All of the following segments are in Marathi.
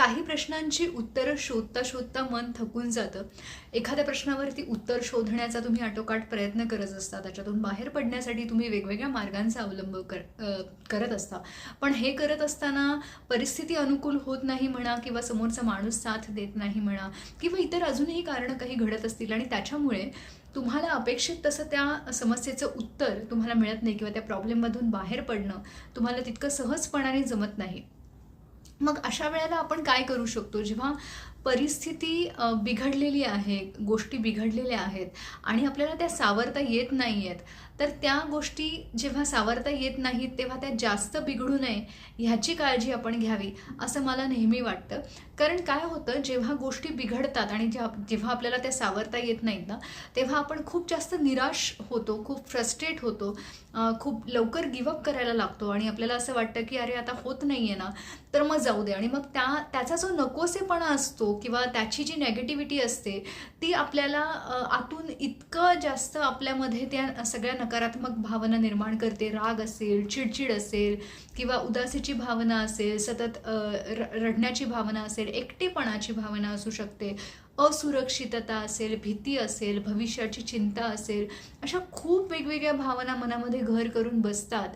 काही प्रश्नांची उत्तरं शोधता शोधता मन थकून जातं. एखाद्या प्रश्नावरती उत्तर शोधण्याचा तुम्ही आटोकाट प्रयत्न करत असता. त्याच्यातून बाहेर पडण्यासाठी तुम्ही वेगवेगळ्या मार्गांचा अवलंब कर करत असता. पण हे करत असताना परिस्थिती अनुकूल होत नाही म्हणा किंवा समोरचा माणूस साथ देत नाही म्हणा किंवा इतर अजूनही कारणं काही घडत असतील आणि त्याच्यामुळे तुम्हाला अपेक्षित तसं त्या समस्येचं उत्तर तुम्हाला मिळत नाही किंवा त्या प्रॉब्लेममधून बाहेर पडणं तुम्हाला तितकं सहजपणाने जमत नाही. मग अशा वेळेला आपण काय करू शकतो? जेव्हा परिस्थिती बिघडलेली आहे गोष्टी बिघडलेल्या आहेत आणि आपल्याला त्या सावरता येत नाही आहेत तर त्या गोष्टी जेव्हा सावरता येत नाहीत तेव्हा त्या जास्त बिघडू नये ह्याची काळजी आपण घ्यावी असं मला नेहमी वाटतं. कारण काय होतं जेव्हा गोष्टी बिघडतात आणि जेव्हा जेव्हा आपल्याला त्या सावरता येत नाहीत ना तेव्हा आपण खूप जास्त निराश होतो खूप फ्रस्ट्रेट होतो खूप लवकर गिवअप करायला लागतो आणि आपल्याला असं वाटतं की अरे आता होत नाही आहे ना तर मग जाऊ दे आणि मग त्या त्याचा जो नकोसेपणा असतो किंवा त्याची जी नेगेटिव्हिटी असते ती आपल्याला आतून इतकं जास्त आपल्यामध्ये त्या सगळ्या नकारात्मक भावना निर्माण करते. राग असेल चिडचिड असेल किंवा उदासीची भावना असेल सतत र- रडण्याची भावना असेल एकटेपणाची भावना असू शकते. असुरक्षितता असेल भीती असेल भविष्याची चिंता असेल अशा खूप वेगवेगळ्या भावना मनामध्ये घर करून बसतात.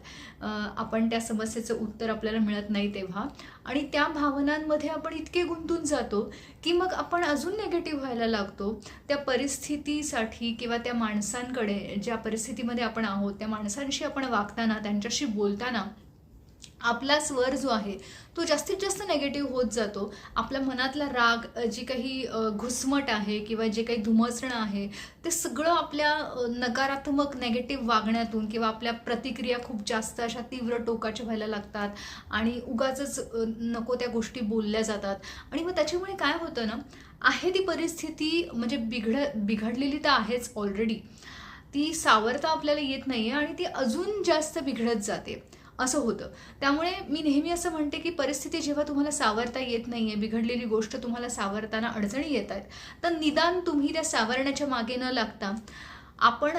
आपण त्या समस्येचं उत्तर आपल्याला मिळत नाही तेव्हा. आणि त्या भावनांमध्ये आपण इतके गुंतून जातो की मग आपण अजून नेगेटिव्ह व्हायला लागतो. त्या परिस्थितीसाठी किंवा त्या माणसांकडे ज्या परिस्थितीमध्ये आपण आहोत त्या माणसांशी आपण वागताना त्यांच्याशी बोलताना आपला स्वर जो आहे तो जास्तीत जास्त नेगेटिव्ह होत जातो. आपल्या मनातला राग जी काही घुसमट आहे किंवा जे काही धुमसणं आहे ते सगळं आपल्या नकारात्मक नेगेटिव्ह वागण्यातून किंवा आपल्या प्रतिक्रिया खूप जास्त अशा तीव्र टोकाच्या व्हायला लागतात आणि उगाच नको त्या गोष्टी बोलल्या जातात. आणि मग त्याच्यामुळे काय होतं ना आहे ती परिस्थिती म्हणजे बिघड बिघडलेली तर आहेच ऑलरेडी ती सावरता आपल्याला येत नाही आहे आणि ती अजून जास्त बिघडत जाते. असं होतं. त्यामुळे मी नेहमी असं म्हणते की परिस्थिती जेव्हा तुम्हाला सावरता येत नाही आहे बिघडलेली गोष्ट तुम्हाला सावरताना अडचणी येत आहेत तर निदान तुम्ही त्या सावरण्याच्या मागे न लागता आपण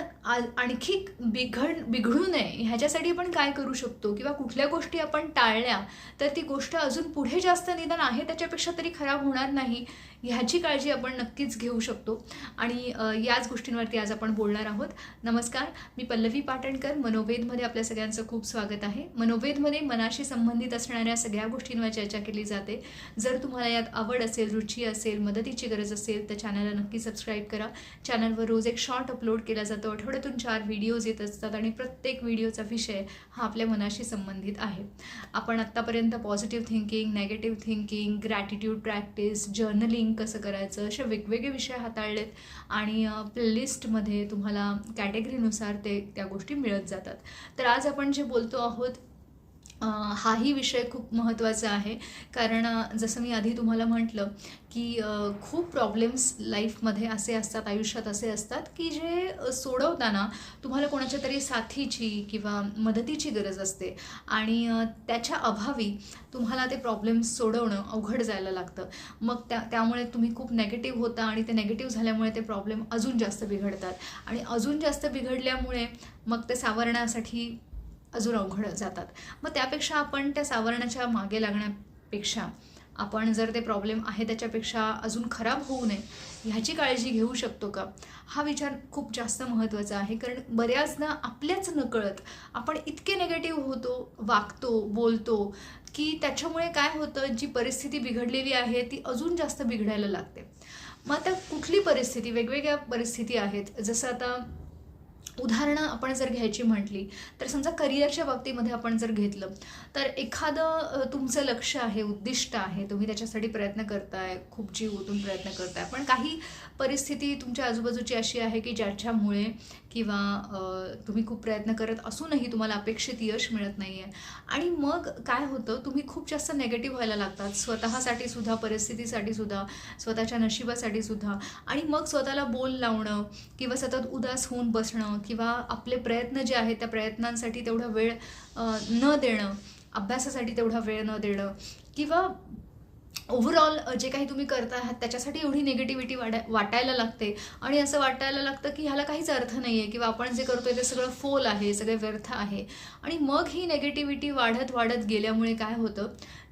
आणखी बिघड बिघडू नये. ह्याच्यासाठी आपण काय करू शकतो? किंवा कुठल्या गोष्टी आपण टाळल्या तर ती गोष्ट अजून पुढे जास्त निदान आहे त्याच्यापेक्षा तरी खराब होणार नाही. ह्याची काळजी आपण नक्कीच घेऊ शकतो. आणि याच गोष्टींवरती आज आपण बोलणार आहोत. नमस्कार मी पल्लवी पाटणकर मनोवेदमध्ये आपल्या सगळ्यांचं खूप स्वागत आहे. मनोवेदमध्ये मनाशी संबंधित असणाऱ्या सगळ्या गोष्टींवर चर्चा केली जाते. जर तुम्हाला यात आवड असेल रुची असेल मदतीची गरज असेल तर चॅनलला नक्की सबस्क्राईब करा. चॅनलवर रोज एक शॉर्ट अपलोड केला जातो. आठवड्यातून चार व्हिडिओज येत असतात आणि प्रत्येक व्हिडिओचा विषय हा आपल्या मनाशी संबंधित आहे. आपण आत्तापर्यंत positive thinking negative thinking gratitude practice journaling कसं करायचं असे वेगवेगळे विषय हाताळलेत आणि प्लेलिस्टमध्ये तुम्हाला कॅटेगरीनुसार ते त्या गोष्टी मिळत जातात. तर आज आपण जे बोलतो आहोत हाही विषय खूप महत्त्वाचा आहे. कारण जसं मी आधी तुम्हाला म्हटलं की खूप प्रॉब्लेम्स लाईफमध्ये असे असतात आयुष्यात असे असतात की जे सोडवताना तुम्हाला कोणाच्या तरी साथीची किंवा मदतीची गरज असते. आणि त्याच्या अभावी तुम्हाला ते प्रॉब्लेम्स सोडवणं अवघड जायला लागतं. मग त्या त्यामुळे तुम्ही खूप नेगेटिव्ह होता आणि ते नेगेटिव्ह झाल्यामुळे ते प्रॉब्लेम अजून जास्त बिघडतात. आणि अजून जास्त बिघडल्यामुळे मग ते सावरण्यासाठी अजून अवघड जातात. मग त्यापेक्षा आपण त्या सावरण्याच्या मागे लागण्यापेक्षा आपण जर ते प्रॉब्लेम आहे त्याच्यापेक्षा अजून खराब होऊ नये ह्याची काळजी घेऊ शकतो का? हा विचार खूप जास्त महत्त्वाचा आहे. कारण बऱ्याचदा आपल्याच नकळत आपण इतके नेगेटिव्ह होतो वागतो बोलतो की त्याच्यामुळे काय होतं जी परिस्थिती बिघडलेली आहे ती अजून जास्त बिघडायला लागते. मग आता कुठली परिस्थिती वेगवेगळ्या परिस्थिती आहेत. जसं आता उदाहरणं आपण जर घ्यायची म्हटली तर समजा करिअरच्या बाबतीमध्ये आपण जर घेतलं तर एखादं तुमचं लक्ष आहे उद्दिष्ट आहे तुम्ही त्याच्यासाठी प्रयत्न करताय खूप जीव ओतून प्रयत्न करताय पण काही परिस्थिती तुमच्या आजूबाजूची अशी आहे की ज्याच्यामुळे किंवा तुम्ही खूप प्रयत्न करत असूनही तुम्हाला अपेक्षित यश मिळत नाही आहे आणि मग काय होतं तुम्ही खूप जास्त नेगेटिव्ह व्हायला लागतात. स्वतःसाठी सुद्धा परिस्थितीसाठी सुद्धा स्वतःच्या नशिबासाठी सुद्धा. आणि मग स्वतःला बोल लावणं किंवा सतत उदास होऊन बसणं किंवा आपले प्रयत्न जे आहेत त्या प्रयत्नांसाठी तेवढा वेळ न देणं अभ्यासासाठी तेवढा वेळ न देणं किंवा ओव्हरऑल जे काही तुम्ही करता आहात त्याच्यासाठी एवढी निगेटिव्हिटी वाटा वाटायला लागते. आणि असं वाटायला लागतं की ह्याला काहीच अर्थ नाही आहे किंवा आपण जे करतोय ते सगळं फोल आहे सगळं व्यर्थ आहे. आणि मग ही नेगेटिव्हिटी वाढत वाढत गेल्यामुळे काय होतं?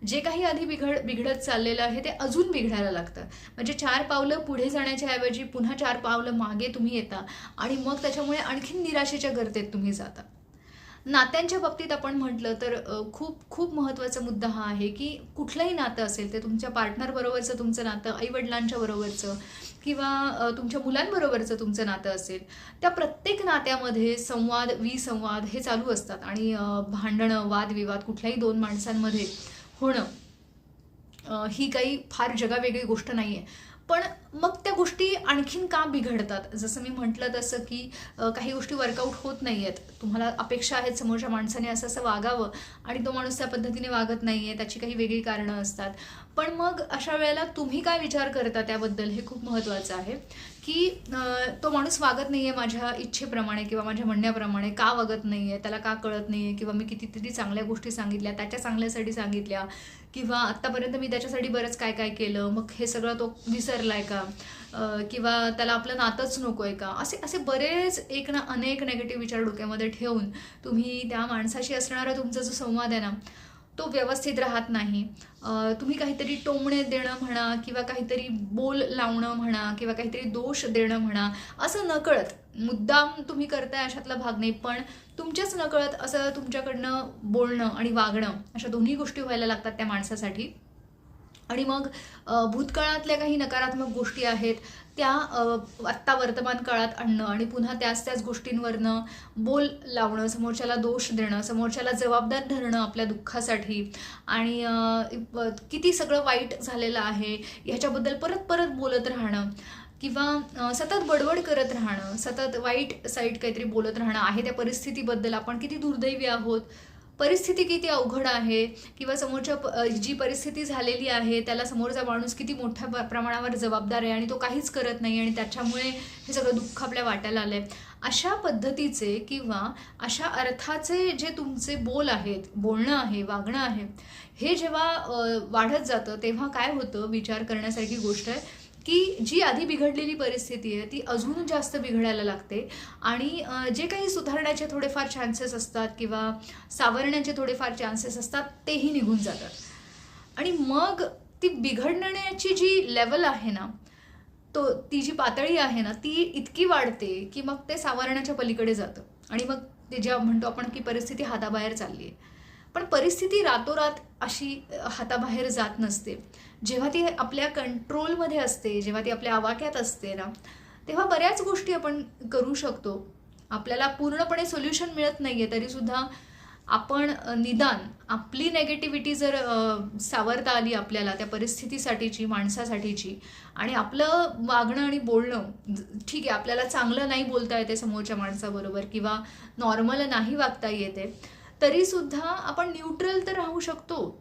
जे काही आधी बिघड बिघडत चाललेलं आहे ते अजून बिघडायला लागतं. म्हणजे चार पावलं पुढे जाण्याच्या ऐवजी पुन्हा चार पावलं मागे तुम्ही येता. आणि मग त्याच्यामुळे आणखीन निराशेच्या गर्तेत तुम्ही जाता. नात्यांच्या बाबतीत आपण म्हटलं तर खूप खूप महत्त्वाचा मुद्दा हा आहे की कुठलंही नातं असेल ते तुमच्या पार्टनरबरोबरचं तुमचं नातं आईवडिलांच्या बरोबरचं किंवा तुमच्या मुलांबरोबरचं तुमचं नातं असेल त्या प्रत्येक नात्यामध्ये संवाद विसंवाद हे चालू असतात. आणि भांडणं वादविवाद कुठल्याही दोन माणसांमध्ये होणं ही काही फार जगावेगळी गोष्ट नाही आहे पण मग त्या गोष्टी आणखीन का बिघडतात? जसं मी म्हटलं तसं की काही गोष्टी वर्कआउट होत नाही आहेत तुम्हाला अपेक्षा आहेत समोरच्या माणसाने असं असं वागावं आणि तो माणूस त्या पद्धतीने वागत नाही आहे त्याची काही वेगळी कारणं असतात. पण मग अशा वेळेला तुम्ही काय विचार करता त्याबद्दल? हे खूप महत्त्वाचं आहे. की तो माणूस वागत नाही आहे माझ्या इच्छेप्रमाणे किंवा माझ्या म्हणण्याप्रमाणे का वागत नाही आहे त्याला का कळत नाही आहे किंवा मी कितीतरी चांगल्या गोष्टी सांगितल्या त्याच्या चांगल्यासाठी सांगितल्या. किंवा आत्तापर्यंत मी त्याच्यासाठी बरंच काय काय केलं मग हे सगळं तो विसरलाय का? किंवा त्याला आपलं नातंच नको आहे का? असे असे बरेच एक ना अनेक नेगेटिव्ह विचार डोक्यामध्ये ठेवून तुम्ही त्या माणसाशी असणारा तुमचा जो संवाद आहे ना तो व्यवस्थित राहत नाही. तुम्ही काहीतरी टोमणे देणं म्हणा किंवा काहीतरी बोल लावणं म्हणा किंवा काहीतरी दोष देणं म्हणा असं नकळत मुद्दाम तुम्ही करताय अशातला भाग नाही पण तुमच्याच नकळत असं तुमच्याकडनं बोलणं आणि वागणं अशा दोन्ही गोष्टी व्हायला लागतात त्या माणसासाठी. आणि मग भूतकाळातल्या काही नकारात्मक गोष्टी आहेत त्या आत्ता वर्तमान काळात आणणं आणि पुन्हा त्याच त्याच गोष्टींवरनं बोल लावणं समोरच्याला दोष देणं समोरच्याला जबाबदार धरणं आपल्या दुःखासाठी आणि किती सगळं वाईट झालेलं आहे ह्याच्याबद्दल परत परत बोलत राहणं किंवा सतत बडबड करत राहणं सतत वाईट साईट काहीतरी बोलत राहणं आहे त्या परिस्थितीबद्दल आपण किती दुर्दैवी आहोत परिस्थिती किती अवघड आहे? किंवा समोरच्या प- जी परिस्थिती झालेली आहे त्याला समोरचा माणूस किती मोठ्या प्रमाणावर जबाबदार आहे आणि तो काहीच करत नाही आणि त्याच्यामुळे हे सगळं दुःख आपल्या वाटायला आलं आहे अशा पद्धतीचे किंवा अशा अर्थाचे जे तुमचे बोल आहेत बोलणं आहे वागणं आहे हे जेव्हा वाढत जातं तेव्हा काय होतं? विचार करण्यासारखी गोष्ट आहे. की जी आधी बिघडलेली परिस्थिती आहे ती अजून जास्त बिघडायला लागते. आणि जे काही सुधारण्याचे थोडेफार चान्सेस असतात किंवा सावरण्याचे थोडेफार चान्सेस असतात तेही निघून जातात. आणि मग ती बिघडण्याची जी लेवल आहे ना तो ती जी पातळी आहे ना ती इतकी वाढते की मग ते सावरण्याच्या पलीकडे जातं. आणि मग ते जेव्हा म्हणतो आपण की परिस्थिती हाताबाहेर चालली आहे. पण परिस्थिती रातोरात अशी हाताबाहेर जात नसते. जेव्हा ती आपल्या कंट्रोलमध्ये असते जेव्हा ती आपल्या आवाक्यात असते ना तेव्हा बऱ्याच गोष्टी आपण करू शकतो. आपल्याला पूर्णपणे सोल्युशन मिळत नाही आहे तरीसुद्धा आपण निदान आपली नेगेटिव्हिटी जर सावरता आली आपल्याला त्या परिस्थितीसाठीची माणसासाठीची आणि आपलं वागणं आणि बोलणं ठीक आहे आपल्याला चांगलं नाही बोलता येते समोरच्या माणसाबरोबर किंवा नॉर्मल नाही वागता येते तरीसुद्धा आपण न्यूट्रल तर राहू शकतो.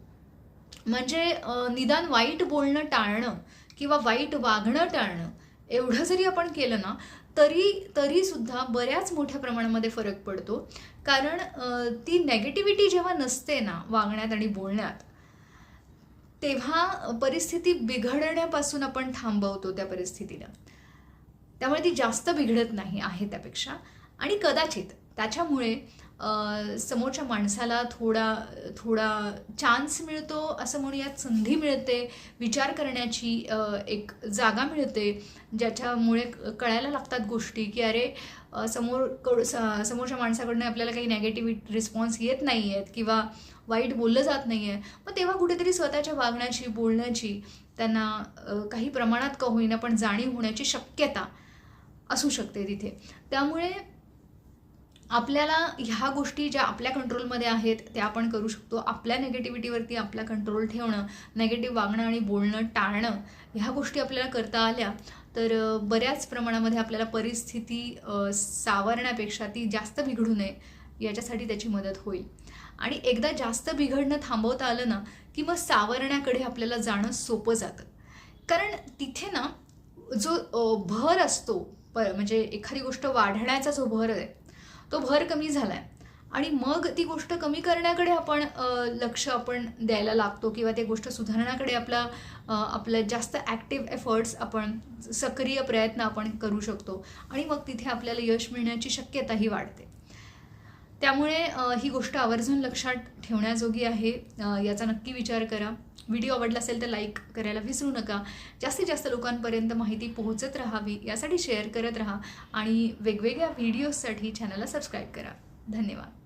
म्हणजे निदान वाईट बोलणं टाळणं किंवा वाईट वागणं टाळणं एवढं जरी आपण केलं ना तरी तरी सुद्धा बऱ्याच मोठ्या प्रमाणामध्ये फरक पडतो. कारण ती नेगेटिव्हिटी जेव्हा नसते ना वागण्यात आणि बोलण्यात तेव्हा परिस्थिती बिघडण्यापासून आपण थांबवतो त्या परिस्थितीला. त्यामुळे ती जास्त बिघडत नाही आहे त्यापेक्षा. आणि कदाचित त्याच्यामुळे समोरच्या माणसाला थोडा थोडा चान्स मिळतो असं म्हणूयात संधी मिळते विचार करण्याची एक जागा मिळते ज्याच्यामुळे कळायला लागतात गोष्टी की अरे समोर कडू समोरच्या माणसाकडनं आपल्याला काही नेगेटिव्ह रिस्पॉन्स येत नाही आहेत किंवा वाईट बोललं जात नाही आहे मग तेव्हा कुठेतरी स्वतःच्या वागण्याची बोलण्याची त्यांना काही प्रमाणात का होईना पण जाणीव होण्याची शक्यता असू शकते तिथे. त्यामुळे आपल्याला ह्या गोष्टी ज्या आपल्या कंट्रोलमध्ये आहेत त्या आपण करू शकतो. आपल्या नेगेटिव्हिटीवरती आपला कंट्रोल ठेवणं नेगेटिव्ह वागणं आणि बोलणं टाळणं ह्या गोष्टी आपल्याला करता आल्या तर बऱ्याच प्रमाणामध्ये आपल्याला परिस्थिती सावरण्यापेक्षा ती जास्त बिघडू नये याच्यासाठी त्याची मदत होईल. आणि एकदा जास्त बिघडणं थांबवता आलं ना की मग सावरण्याकडे आपल्याला जाणं सोपं जातं. कारण तिथे ना जो भर असतो प म्हणजे एखादी गोष्ट वाढण्याचा जो भर आहे तो भर कमी झाला आहे आणि मग ती गोष्ट कमी करण्याकडे आपण लक्ष आपण द्यायला लागतो किंवा ते गोष्ट सुधारण्याकडे आपला आपलं जास्त ॲक्टिव्ह एफर्ट्स आपण सक्रिय प्रयत्न आपण करू शकतो. आणि मग तिथे आपल्याला यश मिळण्याची शक्यताही वाढते. त्यामुळे ही गोष्ट आवर्जून लक्षात ठेवण्याजोगी आहे. याचा नक्की विचार करा. व्हिडिओ आवडला असेल तर लाईक करायला विसरू नका. जास्तीत जास्त लोकांपर्यंत माहिती पोहोचत राहावी यासाठी शेअर करत राहा आणि वेगवेगळ्या व्हिडिओजसाठी चॅनलला सबस्क्राईब करा. धन्यवाद.